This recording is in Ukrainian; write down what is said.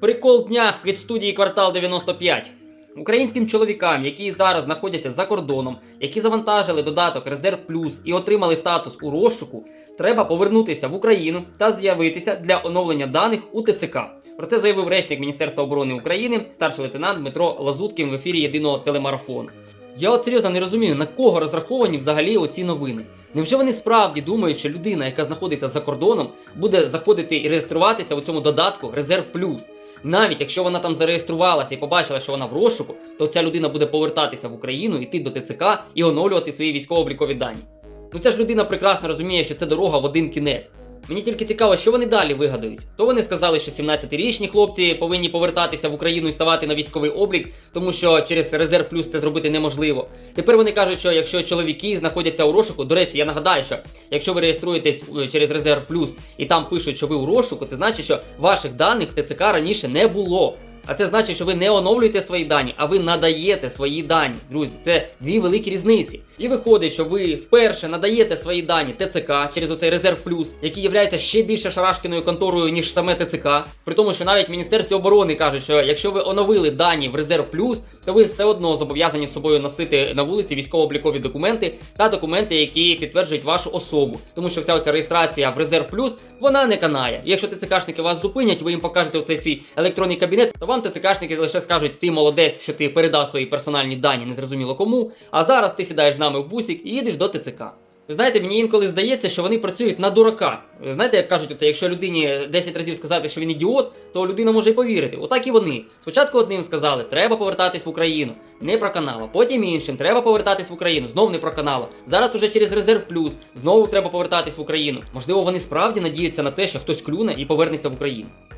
Прикол дня від студії Квартал 95. Українським чоловікам, які зараз знаходяться за кордоном, які завантажили додаток Резерв Плюс і отримали статус у розшуку, треба повернутися в Україну та з'явитися для оновлення даних у ТЦК. Про це заявив речник Міністерства оборони України, старший лейтенант Дмитро Лазуткін в ефірі єдиного телемарафону. Я от серйозно не розумію, на кого розраховані взагалі оці новини. Невже вони справді думають, що людина, яка знаходиться за кордоном, буде заходити і реєструватися у цьому додатку Резерв Плюс? Навіть якщо вона там зареєструвалася і побачила, що вона в розшуку, то ця людина буде повертатися в Україну, йти до ТЦК і оновлювати свої військово-облікові дані. Ну ця ж людина прекрасно розуміє, що це дорога в один кінець. Мені тільки цікаво, що вони далі вигадають. То вони сказали, що 17-річні хлопці повинні повертатися в Україну і ставати на військовий облік, тому що через резерв плюс це зробити неможливо. Тепер вони кажуть, що якщо чоловіки знаходяться у розшуку, до речі, я нагадаю, що якщо ви реєструєтесь е, через резерв плюс і там пишуть, що ви у розшуку, це значить, що ваших даних в ТЦК раніше не було. А це значить, що ви не оновлюєте свої дані, а ви надаєте свої дані. Друзі, це дві великі різниці. І виходить, що ви вперше надаєте свої дані ТЦК через оцей резерв плюс, який є ще більше шарашкіною конторою, ніж саме ТЦК. При тому, що навіть Міністерстві оборони кажуть, що якщо ви оновили дані в резерв плюс, то ви все одно зобов'язані з собою носити на вулиці військово-облікові документи та документи, які підтверджують вашу особу. Тому що вся оця реєстрація в резерв плюс вона не канає. Якщо ТЦКшники вас зупинять, ви їм покажете оцей свій електронний кабінет, то вам ТЦКшники лише скажуть, ти молодець, що ти передав свої персональні дані, незрозуміло кому. А зараз ти сідаєш з нами в бусик і їдеш до ТЦК. Знаєте, мені інколи здається, що вони працюють на дурака. Знаєте, як кажуть, оце, якщо людині 10 разів сказати, що він ідіот, то людина може й повірити. Отак і вони. Спочатку одним сказали, треба повертатись в Україну, не проканало. Потім іншим треба повертатись в Україну, знов не проканало. Зараз уже через резерв плюс, знову треба повертатись в Україну. Можливо, вони справді надіються на те, що хтось клюне і повернеться в Україну.